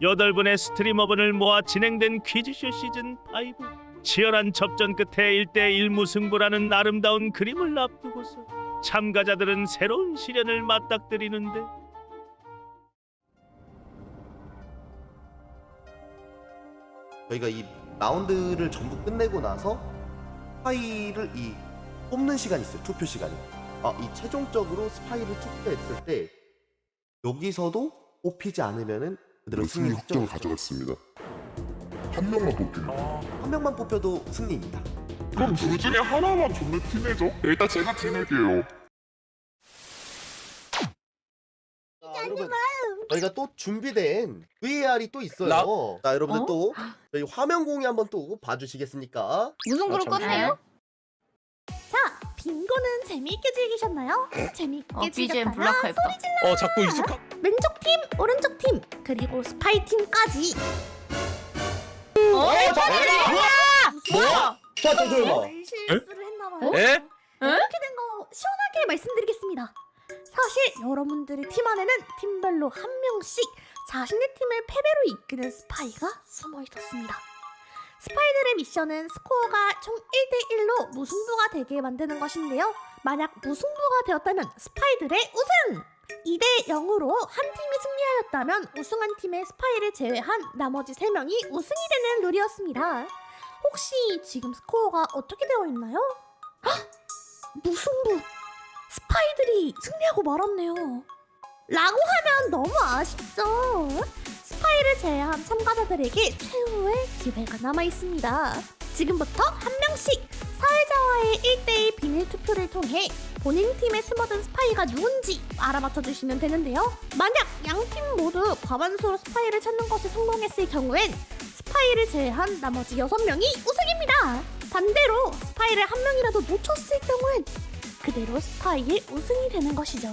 8분의 스트리머분을 모아 진행된 퀴즈쇼 시즌 5 치열한 접전 끝에 1대1 무승부라는 아름다운 그림을 앞두고서 참가자들은 새로운 시련을 맞닥뜨리는데 저희가 이 라운드를 전부 끝내고 나서 스파이를 이 뽑는 시간이 있어요. 투표 시간이. 아, 이 최종적으로 스파이를 투표했을 때 여기서도 뽑히지 않으면은 그대로 승리 확정을 확정. 가져갔습니다. 한 명만 뽑히는 한 명만 뽑혀도 승리입니다. 그럼 둘 중에 하나만 존나 티내죠? 일단 제가 티낼게요. 자, 여러분 저희가 또 준비된 VAR이 또 있어요. 자, 여러분들 어? 또 저희 화면 공유 한번 또 봐주시겠습니까? 무슨 그룹 껐네요? 빙고는 재미있게 즐기셨나요? 재미있게 어, BGM 즐겼다면 블락할까? 어 자꾸 익숙한 왼쪽 팀, 오른쪽 팀, 그리고 스파이 팀까지 어? 뭐야? 자, 저 조용아. 실수를 했나봐요. 에? 이렇게 된 거 시원하게 말씀드리겠습니다. 사실 여러분들의 팀 안에는 팀별로 한 명씩 자신의 팀을 패배로 이끄는 스파이가 숨어 있었습니다. 스파이들의 미션은 스코어가 총 1대1로 무승부가 되게 만드는 것인데요. 만약 무승부가 되었다면 스파이들의 우승! 2대 0으로 한 팀이 승리하였다면 우승한 팀의 스파이를 제외한 나머지 3명이 우승이 되는 룰이었습니다. 혹시 지금 스코어가 어떻게 되어 있나요? 헉! 무승부! 스파이들이 승리하고 말았네요. 라고 하면 너무 아쉽죠? 스파이를 제외한 참가자들에게 최후의 기회가 남아 있습니다. 지금부터 한 명씩 사회자와의 1대1 비밀 투표를 통해 본인 팀에 숨어든 스파이가 누군지 알아맞혀 주시면 되는데요. 만약 양 팀 모두 과반수로 스파이를 찾는 것에 성공했을 경우엔 스파이를 제외한 나머지 6명이 우승입니다. 반대로 스파이를 한 명이라도 놓쳤을 경우엔 그대로 스파이의 우승이 되는 것이죠.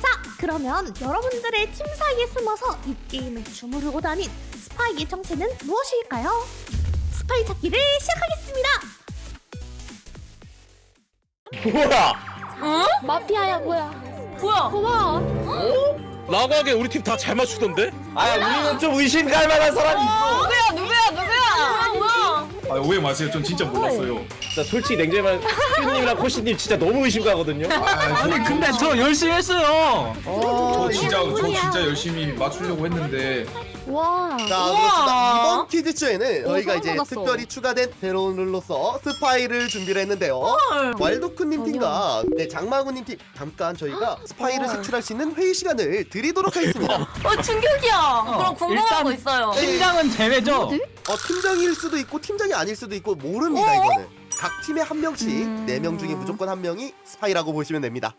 자, 그러면 여러분들의 팀 사이에 숨어서 이 게임을 주무르고 다닌 스파이의 정체는 무엇일까요? 스파이 찾기를 시작하겠습니다. 뭐야? 마피아야 뭐야? 뭐야? 고마워. 라고 하기에 우리 팀 다 잘 맞추던데? 아 우리는 좀 의심 갈 만한 사람이 있어. 누구야? 누구야? 누구야? 뭐야? 아 오해 마세요. 전 진짜 몰랐어요. 진짜 솔직히 냉정히 말해 스피님이랑 코시님 진짜 너무 의심가거든요. 아니 근데 저 열심히 했어요. 저 진짜 저 진짜 열심히 맞추려고 했는데 와. 자, 우와. 그렇습니다. 이번 퀴즈쇼에는 오, 저희가 소름 이제 돋았어. 특별히 추가된 새로운 룰로서 스파이를 준비를 했는데요. 왈도크님 팀과 네, 장마구님 팀 잠깐 저희가 스파이를 색출할 수 있는 회의 시간을 드리도록 하겠습니다. 어 충격이야. 그럼 궁금한 일단- 거 있어요. 팀장은 제외죠. 어, 팀장일 수도 있고 팀장이 아닐 수도 있고 모릅니다 이거는. 각 팀에 한 명씩 음. 네 명 중에 무조건 한 명이 스파이라고 보시면 됩니다.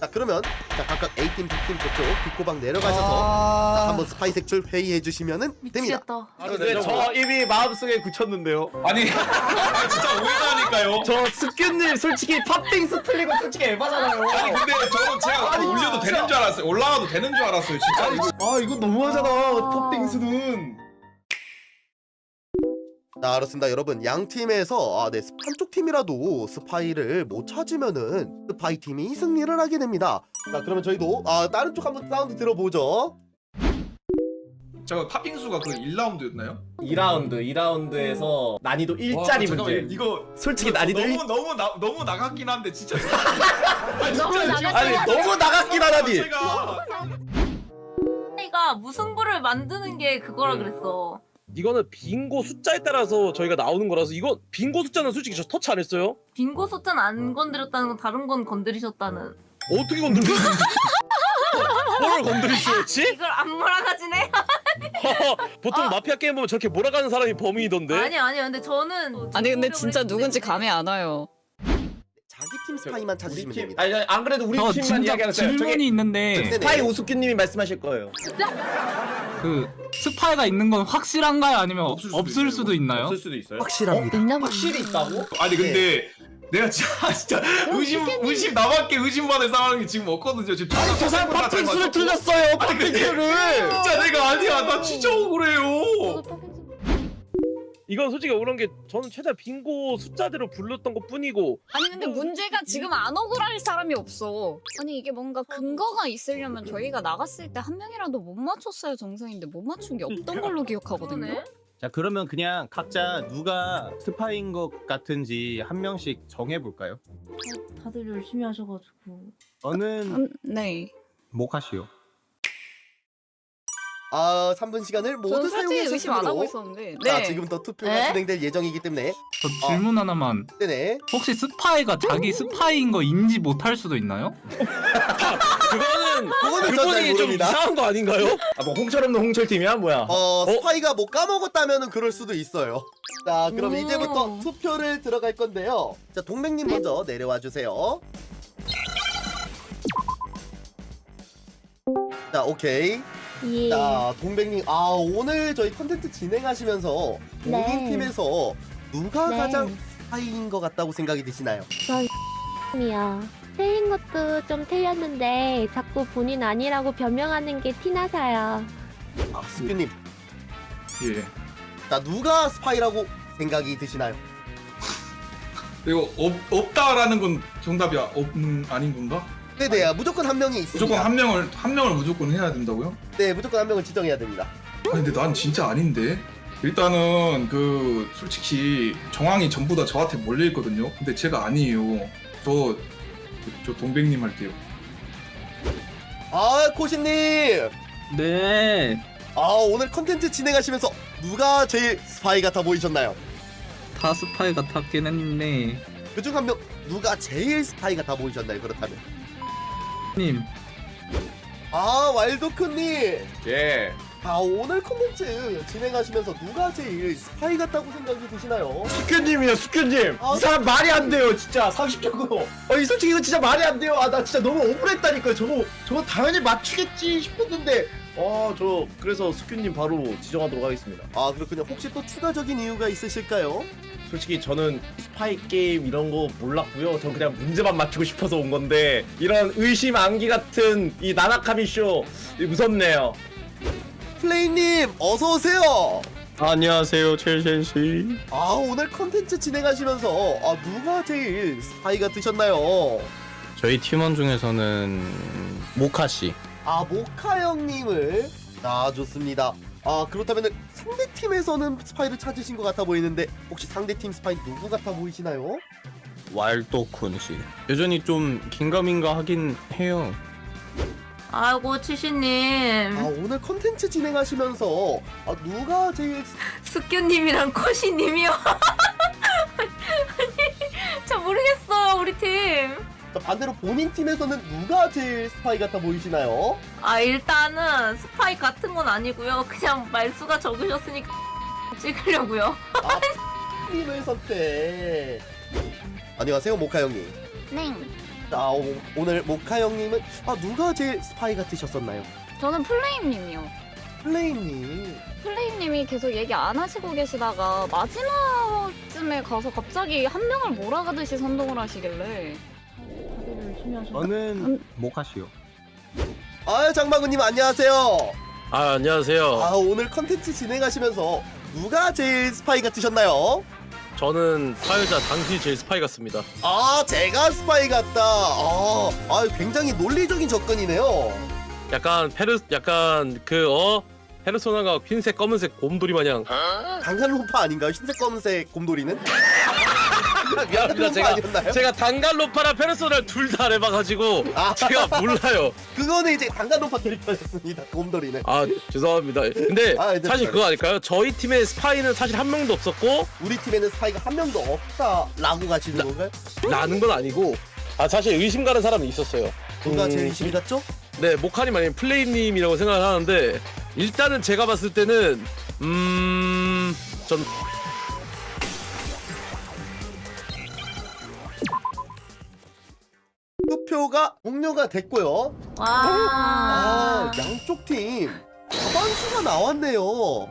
자 그러면 자 각각 A팀, B팀 저쪽 뒷고방 내려가셔서 자, 한번 스파이 색출 회의해 주시면은 됩니다. 미치겠다. 아, 근데 저 이미 마음속에 굳혔는데요. 아니 아, 진짜 오해다니까요. 저 스큐님 솔직히 팝띵스 틀리고 솔직히 에바잖아요. 아니 근데 저는 제가 아니, 올려도 진짜. 되는 줄 알았어요. 올라가도 되는 줄 알았어요. 진짜 이거. 아 이거 너무하잖아 팝띵스는. 자 그렇습니다 여러분 양 팀에서 아, 네, 한쪽 팀이라도 스파이를 못 찾으면은 스파이 팀이 승리를 하게 됩니다. 자 그러면 저희도 아, 다른 쪽 한번 사운드 들어보죠. 저 팥빙수가 그 1라운드였나요? 2라운드 2라운드에서 난이도 1짜리 문제. 이거 솔직히 이거 난이도 너무 1 너무 나, 너무 나갔긴 한데 진짜. 너무 나갔긴 아니 너무 나갔긴 하다니. 제가 무승부를 만드는 게 그거라 그랬어. 이거는 빙고 숫자에 따라서 저희가 나오는 거라서 이거 빙고 숫자는 솔직히 저 터치 안 했어요. 빙고 숫자는 안 건드렸다는 건 다른 건 건드리셨다는. 어떻게 건드렸지? 뭘 건드리시였지? 이걸 안 몰아가지네? 보통 아. 마피아 게임 보면 저렇게 몰아가는 사람이 범인이던데. 아니 아니 근데 저는 아니 근데 진짜 누군지 감이 안 와요. 자기 팀 스파이만 우리 찾으시면 팀 됩니다. 아니 아니, 안 그래도 우리 저 팀만 진짜 이야기하세요. 질문이 저기 있는데 스파이 오수규님이 말씀하실 거예요. 그 스파이가 있는 건 확실한가요? 아니면 없을 수도 없을 수도 있어요. 있나요? 없을 수도 있어요. 확실합니다. 확실히 있다고? 아니 근데 내가 진짜 진짜 의심 의심 나밖에 의심받을 상황이 지금 없거든요. 지금 아니 저 사람 팝띵스를 틀렸어요. 팝띵스를. 진짜 내가 아니야. 나 진짜 억울해요. 이건 솔직히 억울한 게 저는 최대한 빙고 숫자대로 불렀던 것 뿐이고 아니 근데 문제가 지금 안 억울할 사람이 없어. 아니 이게 뭔가 근거가 있으려면 저희가 나갔을 때 한 명이라도 못 맞췄어야 정상인데 못 맞춘 게 없던 걸로 기억하거든요. 자 그러면 그냥 각자 누가 스파인 것 같은지 한 명씩 정해볼까요? 다들 열심히 하셔가지고. 저는 음, 네. 모카시요. 아 3분 시간을 모두 저는 솔직히 사용해 의심 안 하고 주으로 있었는데. 자 네. 지금부터 투표가 에? 진행될 예정이기 때문에 저 질문 하나만. 네네 혹시 스파이가 자기 스파이인 거 인지 못할 수도 있나요? 그거는 그거는 전 잘 그분이 좀 모릅니다. 이상한 거 아닌가요? 아 뭐 홍철 없는 홍철 팀이야 뭐야? 어 스파이가 뭐 까먹었다면은 그럴 수도 있어요. 자 그럼 오. 이제부터 투표를 들어갈 건데요. 자 동맹님 먼저 내려와 주세요. 자 오케이. 예. 자 동백님 아 오늘 저희 컨텐츠 진행하시면서 본인 네. 팀에서 누가 네. 가장 스파이인 것 같다고 생각이 드시나요? 이야. 틀린 것도 좀 틀렸는데 자꾸 본인 아니라고 변명하는 게 티나서요. 아 스큐님 예. 자 누가 스파이라고 생각이 드시나요? 이거 없, 없다라는 건 정답이 아- 없, 음, 아닌 건가? 네네 무조건 한 명이 있습니다. 무조건 한 명을 한 명을 무조건 해야 된다고요? 네 무조건 한 명을 지정해야 됩니다. 아니 근데 난 진짜 아닌데. 일단은 그 솔직히 정황이 전부 다 저한테 몰려 있거든요. 근데 제가 아니에요. 저 저 동백님 할게요. 아 코시님 네. 아 오늘 컨텐츠 진행하시면서 누가 제일 스파이 같아 보이셨나요? 다 스파이 같았긴 했는데. 그중 한 명 누가 제일 스파이 같아 보이셨나요? 그렇다면 님. 아 와일드크님 예. 아 오늘 컨텐츠 진행하시면서 누가 제일 스파이 같다고 생각이 드시나요? 숙현님이요 숙현님. 아, 이 사람 말이 안 돼요 진짜 상식적으로. 아니 솔직히 이거 진짜 말이 안 돼요. 아 나 진짜 너무 억울했다니까요. 저거 저거 당연히 맞추겠지 싶었는데. 어저 그래서 숙현님 바로 지정하도록 하겠습니다. 아 그렇군요 혹시 또 추가적인 이유가 있으실까요? 솔직히 저는 스파이 게임 이런 거 몰랐고요. 전 그냥 문제만 맞추고 싶어서 온 건데 이런 의심 암기 같은 이 나나카미 쇼 무섭네요. 플레이님 어서 오세요. 안녕하세요 첼sen 씨. 아 오늘 컨텐츠 진행하시면서 아 누가 제일 스파이 같으셨나요? 저희 팀원 중에서는 모카 씨. 아 모카 형님을 아 좋습니다. 아 그렇다면 상대 팀에서는 스파이를 찾으신 것 같아 보이는데 혹시 상대 팀 스파이 누구 같아 보이시나요? 왈도쿤 씨. 여전히 좀 긴가민가 하긴 해요. 아이고 치시님. 아 오늘 컨텐츠 진행하시면서 아 누가 제일 스- 숙규님이랑 코시님이요. 아니, 잘 모르겠어요 우리 팀. 자, 반대로 본인 팀에서는 누가 제일 스파이 같아 보이시나요? 아 일단은 스파이 같은 건 아니고요. 그냥 말수가 적으셨으니까 찍으려고요. 아 님을 선택. 안녕하세요 모카 형님. 네. 자 오, 오늘 모카 형님은 아 누가 제일 스파이 같으셨었나요? 저는 플레임님이요. 플레이님. 플레임님이 계속 얘기 안 하시고 계시다가 마지막쯤에 가서 갑자기 한 명을 몰아가듯이 선동을 하시길래 다들 열심히 하셔. 저는 모카 씨요. 아 장마구님 안녕하세요. 아 안녕하세요. 아 오늘 컨텐츠 진행하시면서 누가 제일 스파이 같으셨나요? 저는 사회자 당신이 제일 스파이 같습니다. 아 제가 스파이 같다. 아, 아 굉장히 논리적인 접근이네요. 약간 페르 약간 그어 페르소나가 흰색 검은색 곰돌이 마냥 단간로파 아닌가요? 흰색 검은색 곰돌이는? 미안합니다 단간로파 제가 아니었나요? 제가 단갈로파랑 페르소나를 둘다 해봐가지고 아. 제가 몰라요. 그거는 이제 단간로파 캐릭터였습니다. 곰돌이는. 아 죄송합니다. 근데 아, 네, 사실 네. 그거 아닐까요? 저희 팀의 스파이는 사실 한 명도 없었고 우리 팀에는 스파이가 한 명도 없다라고 가시는 건가요? 나는 건 아니고 아 사실 의심 가는 사람이 있었어요. 누가 음, 제일 의심이 갔죠? 네 모카님 아니면 플레이님이라고 생각을 하는데 일단은 제가 봤을 때는 음전 투표가 종료가 됐고요. 아 와. 양쪽 팀 과반수가 나왔네요. 어?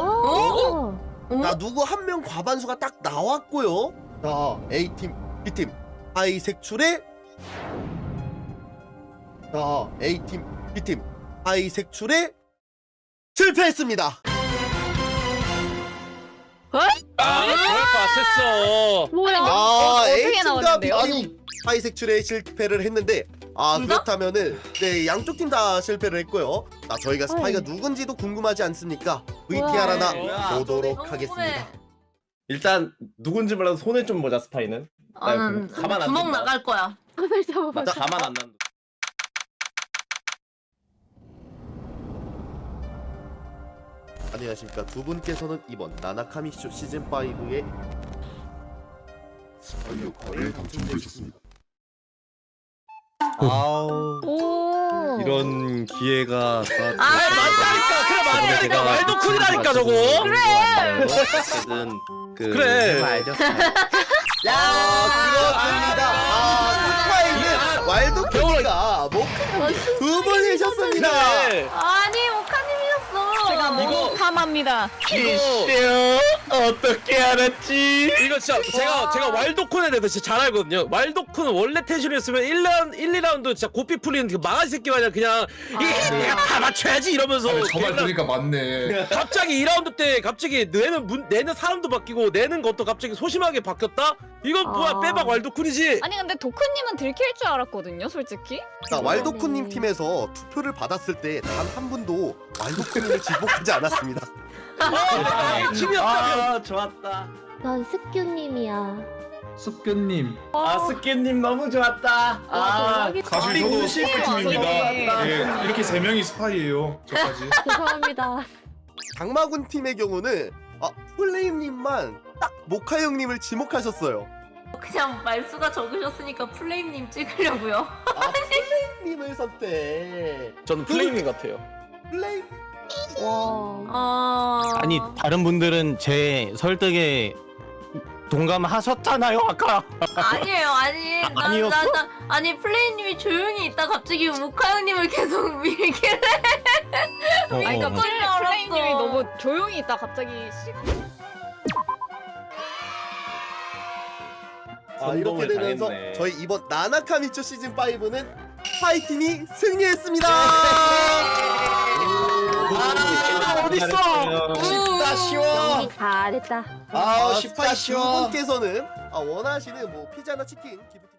어? 어? 자 누구 한 명 과반수가 딱 나왔고요. 자 A 팀, B 팀 아이 색출에 자 A 팀, B 팀 아이 색출에 실패했습니다. 아 그럴 것 같았어. 뭐야? 아, 어떻게 A팀과 나왔는데요? B팀 스 파이 색출에 실패를 했는데 아둘 다? 그렇다면은 네 양쪽 팀 다 실패를 했고요. 아 저희가 스파이가 누군지도 궁금하지 않습니까? VTR 하나 뭐야. 보도록 하겠습니다. 궁금해. 일단 누군지 몰라도 손에 좀 보자 스파이는. 나는 가만 안 구멍 둔다. 나갈 거야. 잡아봐. 나 가만 안 난다. 안녕하십니까 두 분께서는 이번 나나카미 쇼 시즌 5의 스파이어에 당첨되셨습니다. 아우 오. 이런 기회가 아, 맞다니까 그래 맞다니까 말도 쿨이라니까 저거. 그래 어쨌든 그 그래. 알죠 야 그렇습니다. 아 스파이는 왈도키가 목두 분이셨습니다. 그래. 아니 오카님이었어. 제가 너무 탐합니다. 이거 어떻게 알았지? 이거 진짜 제가 제가 왈도쿤에 대해서 진짜 잘 알거든요. 왈도쿤은 원래 태신이었으면 1라운 1, 2라운드 진짜 고삐 풀리는 그 망아지 새끼 마냥 그냥 이게 내가 다 맞춰야지 이러면서 아니, 저말 들으니까 맞네. 갑자기 2라운드 때 갑자기 내는 문, 내는 사람도 바뀌고 내는 것도 갑자기 소심하게 바뀌었다? 이건 뭐야 아. 빼박 왈도쿤이지. 아니 근데 도크님은 들킬 줄 알았거든요, 솔직히. 자 왈도쿤님 팀에서 투표를 받았을 때 단 한 분도 왈도쿤님을 지목하지 않았습니다. 아, 팀이었다면 아 좋았다. 난 스큐님이야. 숙교님 아 스키님 너무 좋았다. 아 사실 저도 스파이 팀 팀입니다. 예, 이렇게 세 명이 스파이예요. 저까지. 죄송합니다. 장마군 팀의 경우는 아 플레임님만 딱 모카 형님을 지목하셨어요. 그냥 말수가 적으셨으니까 플레임님 찍으려고요. 아 플레임님을 선택. 저는 플레이밍 같아요. 플레임 와. 어. 아니 다른 분들은 제 설득에 동감하셨잖아요 아까 아니에요, 아니. 나, 아니었어? 나, 나, 아니 플레임님이 조용히 있다 갑자기 모카 형님을 계속 밀길래. 어, 아니 그러니까 어. 플레, 알았어. 플레이님이 너무 조용히 있다 갑자기 시간. 아 이렇게 되면서 당했네. 저희 이번 나나카미초 시즌 5는 스파이 팀이 승리했습니다. 아, 어딨어 쉽다 쉬워. 잘했다. 아, 아, 스파이 쉽다, 쉬워. 두 분께서는 아, 원하시는 뭐 피자나 치킨 기프티콘